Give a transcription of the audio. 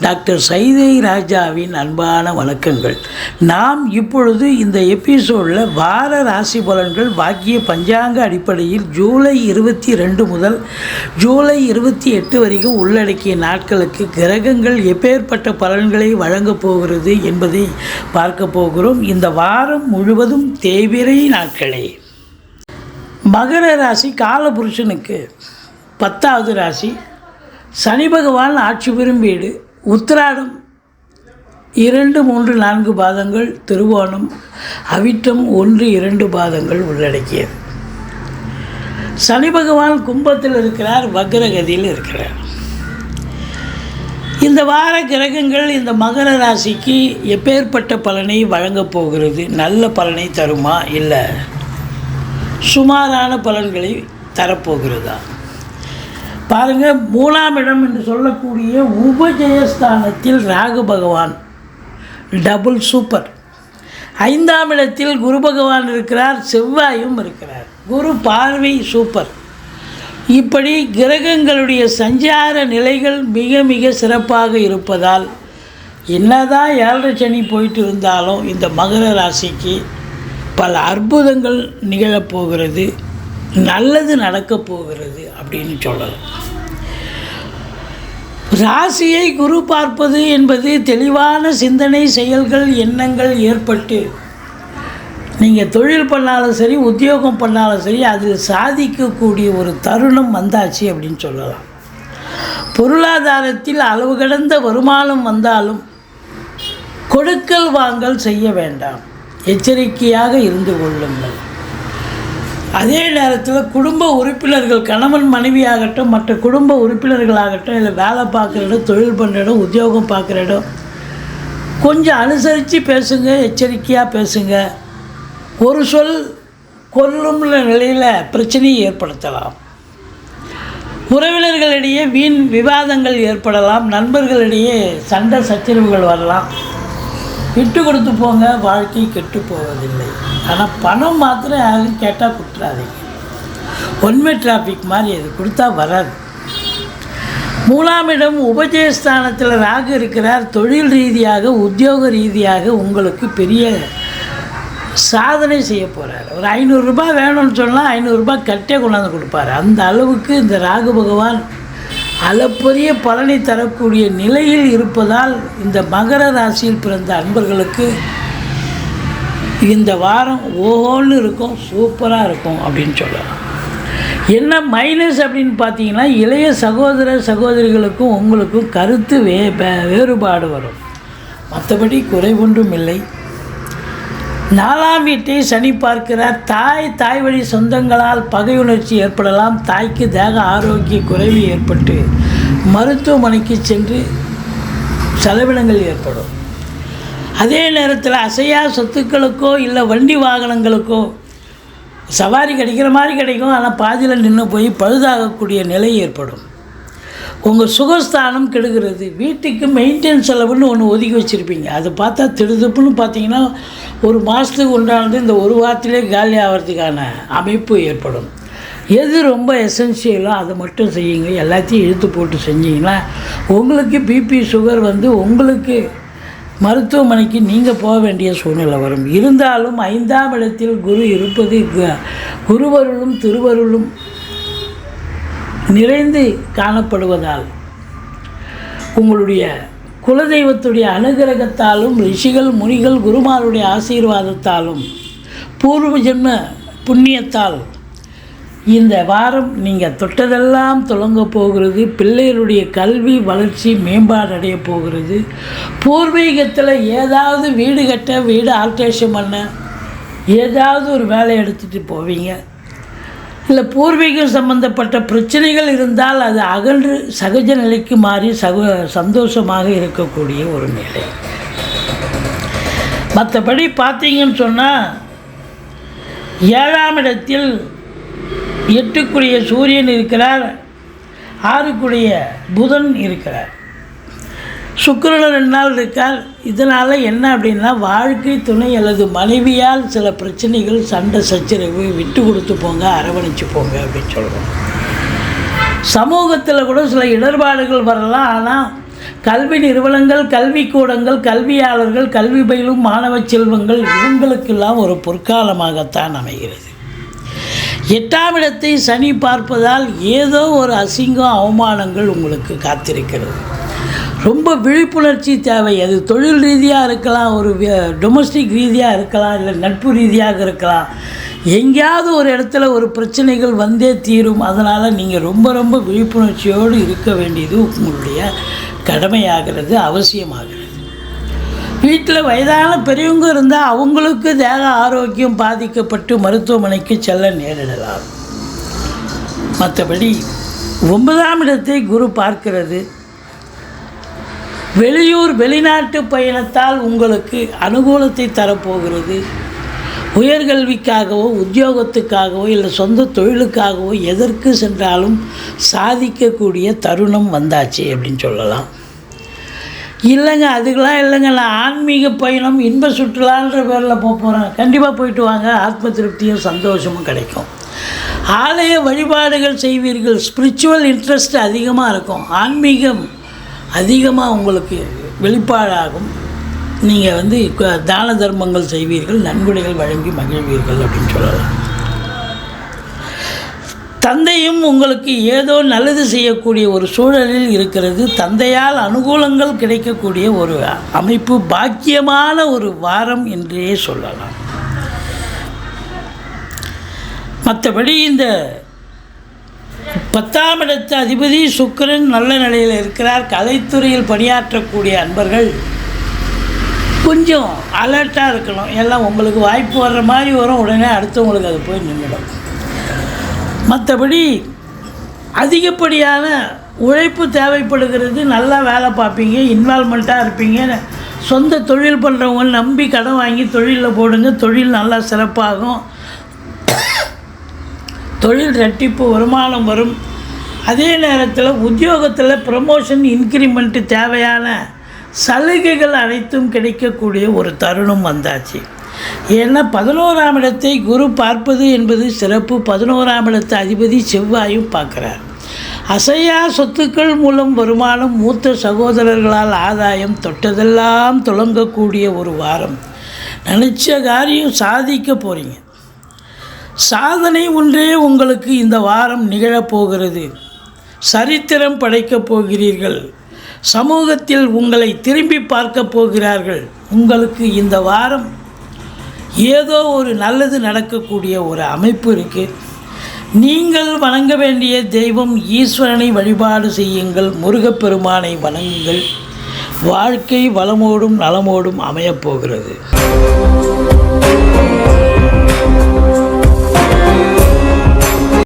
Doctor Saidai ராஜாவின் அன்பான வணக்கங்கள். நாம் இப்பொழுது இந்த எபிசோடில் வார ராசி பலன்கள் வாக்கிய பஞ்சாங்க அடிப்படையில் ஜூலை இருபத்தி ரெண்டு முதல் ஜூலை இருபத்தி எட்டு வரைக்கும் உள்ளடக்கிய நாட்களுக்கு கிரகங்கள் எப்பேற்பட்ட பலன்களை வழங்கப் போகிறது என்பதை பார்க்க போகிறோம். இந்த வாரம் முழுவதும் தேவிரை நாட்களே. மகர ராசி காலபுருஷனுக்கு பத்தாவது ராசி. சனி பகவான் ஆட்சி பெறும் வீடு. உத்திராடம் இரண்டு மூன்று நான்கு பாதங்கள் திருவோணம் அவிட்டம் ஒன்று இரண்டு பாதங்கள் உள்ளடக்கியது. சனி பகவான் கும்பத்தில் இருக்கிறார் வக்ரகதியில் இருக்கிறார். இந்த வார கிரகங்கள் இந்த மகர ராசிக்கு எப்பேற்பட்ட பலனை வழங்கப் போகிறது? நல்ல பலனை தருமா? இல்லை சுமாரான பலன்களை தரப்போகிறதா? பாருங்கள் மூணாம் இடம் என்று சொல்லக்கூடிய உபஜயஸ்தானத்தில் ராகு பகவான். டபுள் சூப்பர் ஐந்தாம் இடத்தில் குரு பகவான் இருக்கிறார் செவ்வாயும் இருக்கிறார். குரு பார்வை சூப்பர் இப்படி கிரகங்களுடைய சஞ்சார நிலைகள் மிக மிக சிறப்பாக இருப்பதால் என்னதான் ஏழரை சனி போயிட்டு இருந்தாலும் இந்த மகர ராசிக்கு பல அற்புதங்கள் நிகழப்போகிறது நல்லது நடக்கப் போகிறது அப்படின்னு சொல்லலாம். ராசியை குரு பார்ப்பது என்பது தெளிவான சிந்தனை செயல்கள் எண்ணங்கள் ஏற்பட்டு நீங்கள் தொழில் பண்ணாலும் சரி உத்தியோகம் பண்ணாலும் சரி அதில் சாதிக்கக்கூடிய ஒரு தருணம் வந்தாச்சு அப்படின்னு சொல்லலாம். பொருளாதாரத்தில் அளவு கடந்த வருமானம் வந்தாலும் கொடுக்கல் வாங்கல் செய்ய வேண்டாம். எச்சரிக்கையாக இருந்து கொள்ளுங்கள். அதே நேரத்தில் குடும்ப உறுப்பினர்கள் கணவன் மனைவியாகட்டும் மற்ற குடும்ப உறுப்பினர்களாகட்டும் இல்லை வேலை பார்க்குற இடம் தொழில் பண்ணுற இடம் உத்தியோகம் பார்க்குற இடம் கொஞ்சம் அனுசரித்து பேசுங்க எச்சரிக்கையாக பேசுங்க. ஒரு சொல் கொல்லும் நிலையில் பிரச்சனையை ஏற்படுத்தலாம். உறவினர்களிடையே வீண் விவாதங்கள் ஏற்படலாம் நண்பர்களிடையே சண்டை சச்சரவுகள் வரலாம். விட்டு கொடுத்து போங்க வாழ்க்கை கெட்டு போவதில்லை. ஆனால் பணம் மாத்திரம் யாரும் கேட்டால் கொடுத்துறாதீங்க ஒன்மை டிராஃபிக் மாதிரி அது கொடுத்தா வராது. மூணாம் இடம் உபஜயஸ்தானத்தில் ராகு இருக்கிறார். தொழில் ரீதியாக உத்தியோக ரீதியாக உங்களுக்கு பெரிய சாதனை செய்ய போகிறார் ஒரு ஐநூறுரூபா வேணும்னு சொன்னால் ஐநூறுரூபா கட்டே கொண்டாந்து கொடுப்பாரு. அந்த அளவுக்கு இந்த ராகு பகவான் அளப்பரிய பலனை தரக்கூடிய நிலையில் இருப்பதால் இந்த மகர ராசியில் பிறந்த அன்பர்களுக்கு இந்த வாரம் ஓஹோன்னு இருக்கும் சூப்பராக இருக்கும் அப்படின்னு சொல்லலாம். என்ன மைனஸ் அப்படின்னு பார்த்தீங்கன்னா இளைய சகோதர சகோதரிகளுக்கும் உங்களுக்கும் கருத்து வே வே- வேறுபாடு வரும். மற்றபடி குறைவொன்றும் இல்லை. நாலாம் வீட்டை சனி பார்க்கிறார் தாய் தாய் வழி சொந்தங்களால் பகையுணர்ச்சி ஏற்படலாம். தாய்க்கு தேக ஆரோக்கிய குறைவு ஏற்பட்டு மருத்துவமனைக்கு சென்று செலவினங்கள் ஏற்படும். அதே நேரத்தில் அசையா சொத்துக்களுக்கோ இல்லை வண்டி வாகனங்களுக்கோ சவாரி கிடைக்கிற மாதிரி கிடைக்கும். ஆனால் பாதியில் நின்று போய் பழுதாகக்கூடிய நிலை ஏற்படும். உங்கள் சுகஸ்தானம் கெடுகிறது. வீட்டுக்கு மெயின்டெனன்ஸ் செலவுன்னு ஒன்று ஒதுக்கி வச்சுருப்பீங்க. அது பார்த்தா திடுதுப்புன்னு பார்த்தீங்கன்னா ஒரு மாதத்துக்கு உண்டானது இந்த ஒரு வாரத்திலே காலி ஆகிறதுக்கான அமைப்பு ஏற்படும். எது ரொம்ப எசென்சியலோ அதை மட்டும் செய்யுங்க. எல்லாத்தையும் இழுத்து போட்டு செஞ்சீங்கன்னா உங்களுக்கு பிபி சுகர் வந்து உங்களுக்கு மருத்துவமனைக்கு நீங்கள் போக வேண்டிய சூழ்நிலை வரும். இருந்தாலும் ஐந்தாம் இடத்தில் குரு இருப்பது குருவருளும் திருவருளும் நிறைந்து காணப்படுவதால் உங்களுடைய குலதெய்வத்துடைய அனுகிரகத்தாலும் ரிஷிகள் முனிகள் குருமாருடைய ஆசீர்வாதத்தாலும் பூர்வ ஜென்ம புண்ணியத்தால் இந்த வாரம் நீங்கள் தொட்டதெல்லாம் தொடங்க போகிறது. பிள்ளைகளுடைய கல்வி வளர்ச்சி மேம்பாடு அடைய போகிறது. பூர்வீகத்தில் ஏதாவது வீடு கட்ட வீடு ஆல்ட்ரேஷன் பண்ண ஏதாவது ஒரு வேலை எடுத்துகிட்டு போவீங்க. இல்லை பூர்வீகம் சம்பந்தப்பட்ட பிரச்சனைகள் இருந்தால் அது அகன்று சகஜ நிலைக்கு மாறி சக சந்தோஷமாக இருக்கக்கூடிய ஒரு நிலை. மற்றபடி பார்த்தீங்கன்னு சொன்னால் ஏழாம் இடத்தில் எட்டுக்குரிய சூரியன் இருக்கிறார் ஆறுக்குரிய புதன் இருக்கிறார். சுக்கிரன் ரெண்டு நாள் இருக்கார். இதனால் என்ன அப்படின்னா வாழ்க்கை துணை அல்லது மனைவியால் சில பிரச்சனைகள் சண்டை சச்சரவு விட்டு கொடுத்து போங்க அரவணைச்சு போங்க அப்படின்னு சொல்கிறோம் சமூகத்தில் கூட சில இடர்பாடுகள் வரலாம். ஆனால் கல்வி நிறுவனங்கள் கல்விக்கூடங்கள் கல்வியாளர்கள் கல்வி பயிலும் மாணவ செல்வங்கள் இவங்களுக்கெல்லாம் ஒரு பொற்காலமாகத்தான் அமைகிறது. எட்டாம் இடத்தை சனி பார்ப்பதால் ஏதோ ஒரு அசிங்கம் அவமானங்கள் உங்களுக்கு காத்திருக்கிறது. ரொம்ப விழிப்புணர்ச்சி தேவை. அது தொழில் ரீதியாக இருக்கலாம் ஒரு டொமஸ்டிக் ரீதியாக இருக்கலாம் இல்லை நட்பு ரீதியாக இருக்கலாம். எங்கேயாவது ஒரு இடத்துல ஒரு பிரச்சனைகள் வந்தே தீரும். அதனால் நீங்கள் ரொம்ப ரொம்ப விழிப்புணர்ச்சியோடு இருக்க வேண்டியது உங்களுடைய கடமையாகிறது அவசியமாகிறது. வீட்டில் வயதான பெரியவங்க இருந்தால் அவங்களுக்கு தேக ஆரோக்கியம் பாதிக்கப்பட்டு மருத்துவமனைக்கு செல்ல நேரிடலாம். மற்றபடி ஒன்பதாம் இடத்தை குரு பார்க்கிறது. வெளியூர் வெளிநாட்டு பயணத்தால் உங்களுக்கு அனுகூலத்தை தரப்போகிறது. உயர்கல்விக்காகவோ உத்தியோகத்துக்காகவோ இல்லை சொந்த தொழிலுக்காகவோ எதற்கு சென்றாலும் சாதிக்கக்கூடிய தருணம் வந்தாச்சு அப்படின்னு சொல்லலாம். இல்லைங்க அதுக்கெல்லாம் இல்லைங்க. நான் ஆன்மீக பயணம் இன்ப சுற்றுலான்ற பேரில் போக போகிறேன் கண்டிப்பாக போயிட்டு வாங்க. ஆத்ம திருப்தியும் சந்தோஷமும் கிடைக்கும். ஆலய வழிபாடுகள் செய்வீர்கள். ஸ்பிரிச்சுவல் இன்ட்ரெஸ்ட் அதிகமாக இருக்கும். ஆன்மீகம் அதிகமாக உங்களுக்கு வெளிப்பாடாகும். நீங்கள் வந்து க- தான தர்மங்கள் செய்வீர்கள் நன்கொடைகள் வழங்கி மகிழ்வீர்கள் அப்படின்னு சொல்லலாம். தந்தையும் உங்களுக்கு ஏதோ நல்லது செய்யக்கூடிய ஒரு சூழலில் இருக்கிறது. தந்தையால் அனுகூலங்கள் கிடைக்கக்கூடிய ஒரு அமைப்பு பாக்கியமான ஒரு வாரம் என்றே சொல்லலாம். மற்றபடி இந்த பத்தாம் இடத்து அதிபதி சுக்கரன் நல்ல நிலையில் இருக்கிறார். கலைத்துறையில் பணியாற்றக்கூடிய அன்பர்கள் கொஞ்சம் அலர்ட்டாக இருக்கணும். எல்லாம் உங்களுக்கு வாய்ப்பு வர்ற மாதிரி வரும். உடனே அடுத்தவங்களுக்கு அது போய் நின்றுடும். மற்றபடி அதிகப்படியான உழைப்பு தேவைப்படுகிறது. நல்லா வேலை பார்ப்பீங்க இன்வால்மெண்ட்டாக இருப்பீங்க. சொந்த தொழில் பண்ணுறவங்க நம்பி கடன் வாங்கி தொழிலில் போடுங்க. தொழில் நல்லா சிறப்பாகும். தொழில் ரெட்டிப்பு வருமானம் வரும். அதே நேரத்தில் உத்தியோகத்தில் ப்ரமோஷன் இன்க்ரிமெண்ட்டு தேவையான சலுகைகள் அனைத்தும் கிடைக்கக்கூடிய ஒரு தருணம் வந்தாச்சு. ஏன்னா பதினோராம் இடத்தை குரு பார்ப்பது என்பது சிறப்பு. பதினோராம் இடத்து அதிபதி செவ்வாயும் பார்க்குறார். அசையா சொத்துக்கள் மூலம் வருமானம் மூத்த சகோதரர்களால் ஆதாயம் தொட்டதெல்லாம் துளங்கக்கூடிய ஒரு வாரம். நினச்ச காரியம் சாதிக்க போகிறீங்க சாதனை ஒன்றே உங்களுக்கு இந்த வாரம் நிகழப்போகிறது. சரித்திரம் படைக்கப் போகிறீர்கள். சமூகத்தில் உங்களை திரும்பி பார்க்க போகிறார்கள். உங்களுக்கு இந்த வாரம் ஏதோ ஒரு நல்லது நடக்கக்கூடிய ஒரு அமைப்பு இருக்குது நீங்கள் வணங்க வேண்டிய தெய்வம் ஈஸ்வரனை வழிபாடு செய்யுங்கள். முருகப்பெருமானை வணங்குங்கள். வாழ்க்கை வளமோடும் நலமோடும் அமையப்